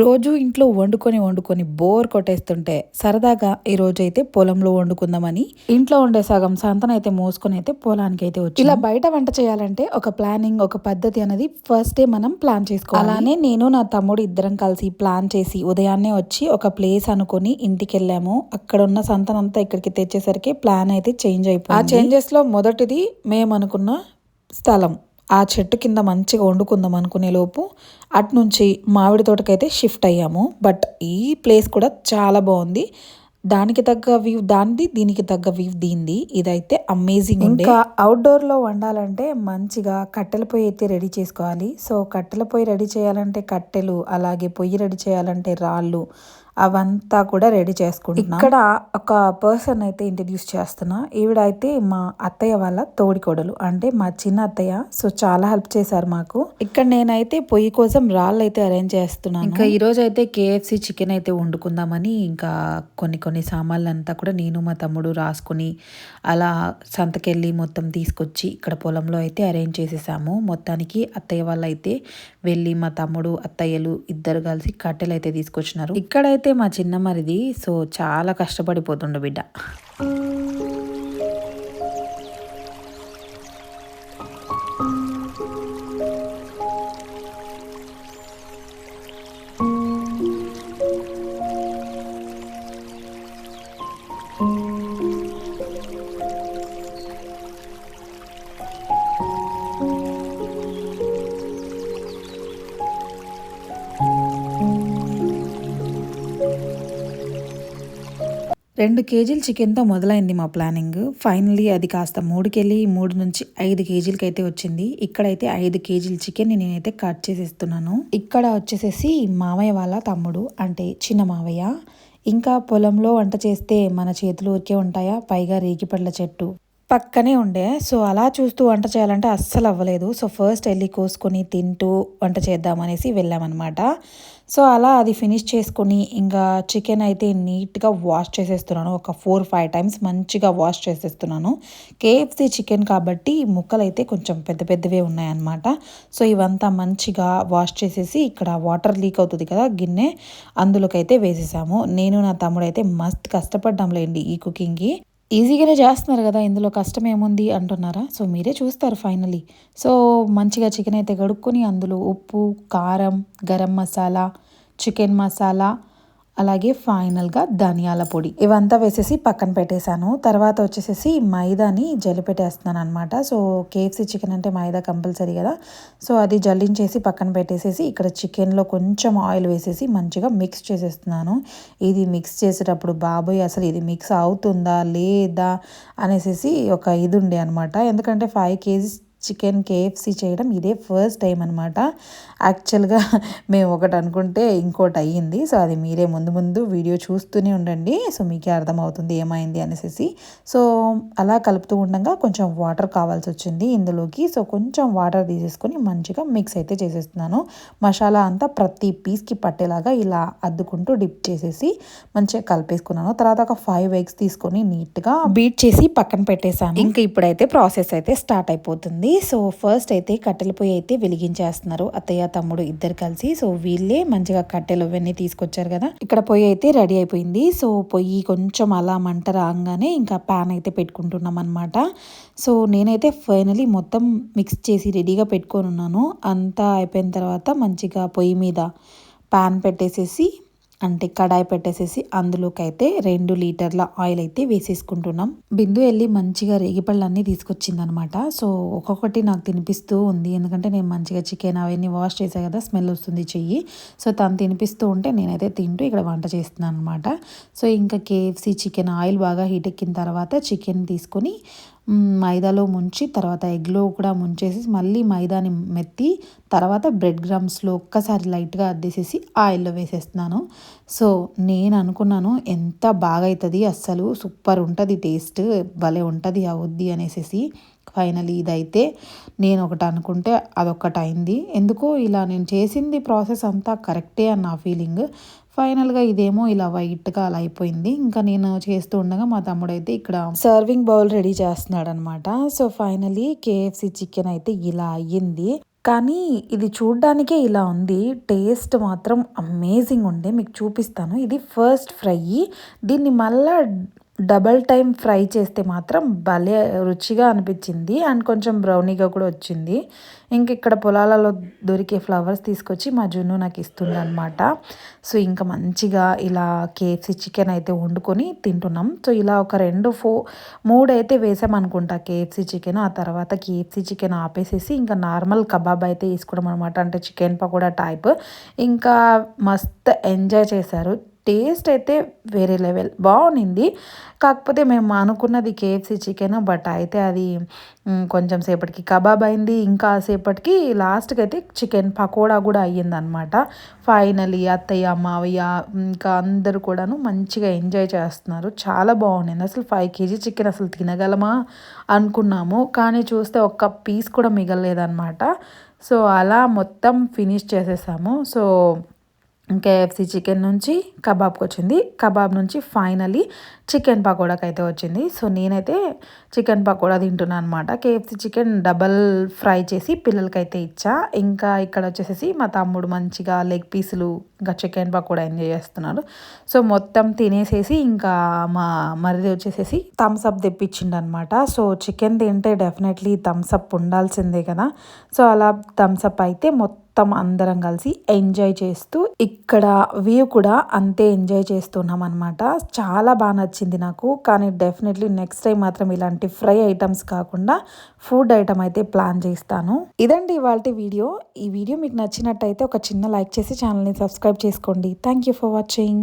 రోజు ఇంట్లో వండుకొని వండుకొని బోర్ కొట్టేస్తుంటే సరదాగా ఈ రోజు అయితే పొలంలో వండుకుందామని ఇంట్లో ఉండే సగం సంతన అయితే మోసుకొని అయితే పొలానికి అయితే వచ్చి. ఇలా బయట వంట చేయాలంటే ఒక ప్లానింగ్ ఒక పద్ధతి అనేది ఫస్ట్ డే మనం ప్లాన్ చేసుకోవాలి. అలానే నేను నా తమ్ముడు ఇద్దరం కలిసి ప్లాన్ చేసి ఉదయాన్నే వచ్చి ఒక ప్లేస్ అనుకొని ఇంటికి వెళ్ళాము అక్కడ ఉన్న సంతనంతా ఇక్కడికి తెచ్చేసరికి ప్లాన్ అయితే చేంజ్ అయిపోయింది. ఆ చేంజెస్లో మొదటిది మేము అనుకున్న స్థలం. ఆ చెట్టు కింద మంచిగా వండుకుందాం అనుకునే లోపు అటు నుంచి మామిడి తోటకైతే షిఫ్ట్ అయ్యాము. బట్ ఈ ప్లేస్ కూడా చాలా బాగుంది. దానికి తగ్గ వ్యూ దానిది దీనికి తగ్గ వ్యూ దీనిది. ఇదైతే అమేజింగ్ ఇంకా అవుట్డోర్లో వండాలంటే మంచిగా కట్టెల పొయ్యి అయితే రెడీ చేసుకోవాలి. సో కట్టెల పొయ్యి రెడీ చేయాలంటే కట్టెలు అలాగే పొయ్యి రెడీ చేయాలంటే రాళ్ళు అవంతా కూడా రెడీ చేసుకుంటున్నా. ఇక్కడ ఒక పర్సన్ అయితే ఇంట్రడ్యూస్ చేస్తున్నా. ఈవిడ అయితే మా అత్తయ్య వాళ్ళ తోడికోడలు అంటే మా చిన్న అత్తయ్య. సో చాలా హెల్ప్ చేశారు మాకు. ఇక్కడ నేనైతే పొయ్యి కోసం రాళ్ళు అయితే అరేంజ్ చేస్తున్నాను. ఇంకా ఈ రోజు అయితే కేఎఫ్సి చికెన్ అయితే వండుకుందామని ఇంకా కొన్ని కొన్ని సామాన్లు అంతా కూడా నేను మా తమ్ముడు రాసుకుని అలా సంతకెళ్ళి మొత్తం తీసుకొచ్చి ఇక్కడ పొలంలో అయితే అరేంజ్ చేసేసాము. మొత్తానికి అత్తయ్య వాళ్ళు అయితే వెళ్ళి మా తమ్ముడు అత్తయ్యలు ఇద్దరు కలిసి కట్టెలు అయితే తీసుకొచ్చినారు. ఇక్కడైతే అయితే మా చిన్న మరిది సో చాలా కష్టపడిపోతుండే బిడ్డ. రెండు కేజీల చికెన్తో మొదలైంది మా ప్లానింగ్. ఫైనలీ అది కాస్త మూడుకెళ్ళి మూడు నుంచి ఐదు కేజీలకి అయితే వచ్చింది. ఇక్కడైతే ఐదు కేజీల చికెన్ నేనైతే కట్ చేసేస్తున్నాను. ఇక్కడ వచ్చేసేసి మామయ్య వాళ్ళ తమ్ముడు అంటే చిన్న మావయ్య. ఇంకా పొలంలో వంట చేస్తే మన చేతులు ఊరికే ఉంటాయా? పైగా రేగిపడ్ల చెట్టు. పక్కనే ఉండే. సో అలా చూస్తూ వంట చేయాలంటే అస్సలు అవ్వలేదు. సో ఫస్ట్ వెళ్ళి కోసుకొని తింటూ వంట చేద్దామనేసి వెళ్ళామన్నమాట. సో అలా అది ఫినిష్ చేసుకొని ఇంకా చికెన్ అయితే నీట్గా వాష్ చేసేస్తున్నాను. ఒక ఫోర్ ఫైవ్ టైమ్స్ మంచిగా వాష్ చేసేస్తున్నాను. కేఎఫ్సి చికెన్ కాబట్టి ముక్కలు అయితే కొంచెం పెద్ద పెద్దవే ఉన్నాయన్నమాట. సో ఇవంతా మంచిగా వాష్ చేసేసి ఇక్కడ వాటర్ లీక్ అవుతుంది కదా గిన్నె అందులోకి అయితే వేసేసాము. నేను నా తమ్ముడు అయితే మస్త్ కష్టపడ్డాంలేండి ఈ కుకింగ్కి. ఈజీగానే చేస్తున్నారు కదా ఇందులో కష్టం ఏముంది అంటున్నారా? సో మీరే చూస్తారు ఫైనలీ. సో మంచిగా చికెన్ అయితే కడుక్కొని అందులో ఉప్పు కారం గరం మసాలా చికెన్ మసాలా అలాగే ఫైనల్గా ధనియాల పొడి. ఇవంతా వేసేసి పక్కన పెట్టేశాను. తర్వాత వచ్చేసేసి మైదాని జల్లి పెట్టేస్తున్నాను అనమాట సో కేఎఫ్సీ చికెన్ అంటే మైదా కంపల్సరీ కదా. సో అది జల్లించేసి పక్కన పెట్టేసేసి ఇక్కడ చికెన్లో కొంచెం ఆయిల్ వేసేసి మంచిగా మిక్స్ చేసేస్తున్నాను. ఇది మిక్స్ చేసేటప్పుడు బాబోయ్ అసలు ఇది మిక్స్ అవుతుందా? లేదా? అనేసి ఒక ఇది ఉండే అనమాట ఎందుకంటే ఫైవ్ కేజీస్ చికెన్ కేఎఫ్సీ చేయడం ఇదే ఫస్ట్ టైం అనమాట యాక్చువల్గా మేము ఒకటి అనుకుంటే ఇంకోటి అయ్యింది. సో అది మీరే ముందు ముందు వీడియో చూస్తూనే ఉండండి. సో మీకే అర్థమవుతుంది ఏమైంది అనేసి. సో అలా కలుపుతూ ఉండగా కొంచెం వాటర్ కావాల్సి వచ్చింది ఇందులోకి. సో కొంచెం వాటర్ తీసేసుకొని మంచిగా మిక్స్ అయితే చేసేస్తున్నాను. మసాలా అంతా ప్రతి పీస్కి పట్టేలాగా ఇలా అద్దుకుంటూ డిప్ చేసేసి మంచిగా కలిపేసుకున్నాను. తర్వాత ఒక ఫైవ్ ఎగ్స్ తీసుకొని నీట్గా బీట్ చేసి పక్కన పెట్టేశాను. ఇంకా ఇప్పుడైతే ప్రాసెస్ అయితే స్టార్ట్ అయిపోతుంది. సో ఫస్ట్ అయితే కట్టెల పొయ్యి అయితే వెలిగించేస్తున్నారు. అత్తయ్య తమ్ముడు ఇద్దరు కలిసి సో వీళ్ళే మంచిగా కట్టెలు అవన్నీ తీసుకొచ్చారు కదా. ఇక్కడ పొయ్యి అయితే రెడీ అయిపోయింది. సో పొయ్యి కొంచెం అలా మంట రాగానే ఇంకా ప్యాన్ అయితే పెట్టుకుంటున్నాం అనమాట సో నేనైతే ఫైనలీ మొత్తం మిక్స్ చేసి రెడీగా పెట్టుకొని ఉన్నాను. అంతా అయిపోయిన తర్వాత మంచిగా పొయ్యి మీద ప్యాన్ పెట్టేసేసి అంటే కడాయి పెట్టేసేసి అందులోకి అయితే రెండు లీటర్ల ఆయిల్ అయితే వేసేసుకుంటున్నాం. బిందు వెళ్ళి మంచిగా రేగిపళ్ళన్నీ తీసుకొచ్చిందనమాట. సో ఒక్కొక్కటి నాకు తినిపిస్తూ ఉంది. ఎందుకంటే నేను మంచిగా చికెన్ అవన్నీ వాష్ చేసా కదా స్మెల్ వస్తుంది చెయ్యి. సో తను తినిపిస్తూ ఉంటే నేనైతే తింటూ ఇక్కడ వంట చేస్తున్నాను అనమాట సో ఇంకా కేఎఫ్సి చికెన్ ఆయిల్ బాగా హీట్ ఎక్కిన తర్వాత చికెన్ తీసుకొని మైదాలో ముంచి తర్వాత ఎగ్లో కూడా ముంచేసి మళ్ళీ మైదాని మెత్తి తర్వాత బ్రెడ్ గ్రామ్స్లో ఒక్కసారి లైట్గా అద్దేసేసి ఆయిల్లో వేసేస్తున్నాను. సో నేను అనుకున్నాను ఎంత బాగా అవుతుంది అస్సలు సూపర్ ఉంటుంది టేస్ట్ భలే ఉంటుంది అవుద్ది అనేసి ఫైనలీ ఇదైతే నేను ఒకటి అనుకుంటే అదొకటి అయింది. ఎందుకో ఇలా నేను చేసింది ప్రాసెస్ అంతా కరెక్టే అని నా ఫీలింగ్. ఫైనల్గా ఇదేమో ఇలా వైట్గా అలా అయిపోయింది. ఇంకా నేను చేస్తూ ఉండగా మా తమ్ముడు అయితే ఇక్కడ సర్వింగ్ బౌల్ రెడీ చేస్తున్నాడు అనమాట సో ఫైనలీ కేఎఫ్సి చికెన్ అయితే ఇలా అయ్యింది. కానీ ఇది చూడ్డానికే ఇలా ఉంది. టేస్ట్ మాత్రం అమేజింగ్ ఉండే మీకు చూపిస్తాను. ఇది ఫస్ట్ ఫ్రై. దీన్ని మళ్ళా డబల్ టైం ఫ్రై చేస్తే మాత్రం భలే రుచిగా అనిపించింది అండ్ కొంచెం బ్రౌనీగా కూడా వచ్చింది. ఇంక ఇక్కడ పొలాలలో దొరికే ఫ్లవర్స్ తీసుకొచ్చి మా జున్ను నాకు ఇస్తుంది అనమాట సో ఇంకా మంచిగా ఇలా కేఎఫ్సి చికెన్ అయితే వండుకొని తింటున్నాం. సో ఇలా ఒక రెండు ఫో మూడు అయితే వేసామనుకుంటా కేఎఫ్సి చికెన్. ఆ తర్వాత కేఎఫ్సి చికెన్ ఆపేసేసి ఇంకా నార్మల్ కబాబ్ అయితే వేసుకోవడం అనమాట అంటే చికెన్ పకోడా టైప్. ఇంకా మస్త్ ఎంజాయ్ చేశారు. టేస్ట్ అయితే వేరే లెవెల్. బాగుంది కాకపోతే మేము అనుకున్నది కేఎఫ్సి చికెన్ బట్ అయితే అది కొంచెం సేపటికి కబాబ్ అయింది. ఇంకా సేపటికి లాస్ట్కి అయితే చికెన్ పకోడా కూడా అయ్యిందనమాట ఫైనలీ అత్తయ్య మావయ్య ఇంకా అందరూ కూడాను మంచిగా ఎంజాయ్ చేస్తున్నారు. చాలా బాగుంది అసలు ఫైవ్ కేజీ చికెన్ అసలు తినగలమా అనుకున్నాము. కానీ చూస్తే ఒక్క పీస్ కూడా మిగలలేదన్నమాట. సో అలా మొత్తం ఫినిష్ చేసేసాము. సో కేఎఫ్సి చికెన్ నుంచి కబాబ్కి వచ్చింది. కబాబ్ నుంచి ఫైనలీ చికెన్ పకోడాకి అయితే వచ్చింది. సో నేనైతే చికెన్ పకోడా తింటున్నాను అనమాట కేఎఫ్సి చికెన్ డబల్ ఫ్రై చేసి పిల్లలకైతే ఇచ్చా. ఇంకా ఇక్కడ వచ్చేసేసి మా తమ్ముడు మంచిగా లెగ్ పీసులు ఇంకా చికెన్ పకోడా ఎంజాయ్ చేస్తున్నారు సో మొత్తం తినేసేసి ఇంకా మా మరిది వచ్చేసేసి థమ్స్అప్ తెప్పించిండు అనమాట సో చికెన్ తింటే డెఫినెట్లీ థమ్స్అప్ ఉండాల్సిందే కదా. సో అలా థమ్స్అప్ అయితే మొత్తం మొత్తం అందరం కలిసి ఎంజాయ్ చేస్తూ ఇక్కడ వ్యూ కూడా అంతే ఎంజాయ్ చేస్తున్నాం అనమాట చాలా బాగా నచ్చింది నాకు. కానీ డెఫినెట్లీ నెక్స్ట్ టైం మాత్రం ఇలాంటి ఫ్రై ఐటమ్స్ కాకుండా ఫుడ్ ఐటమ్ అయితే ప్లాన్ చేస్తాను. ఇదండి ఇవాళ వీడియో. ఈ వీడియో మీకు నచ్చినట్టయితే ఒక చిన్న లైక్ చేసి ఛానల్ని సబ్స్క్రైబ్ చేసుకోండి. Thank you for watching.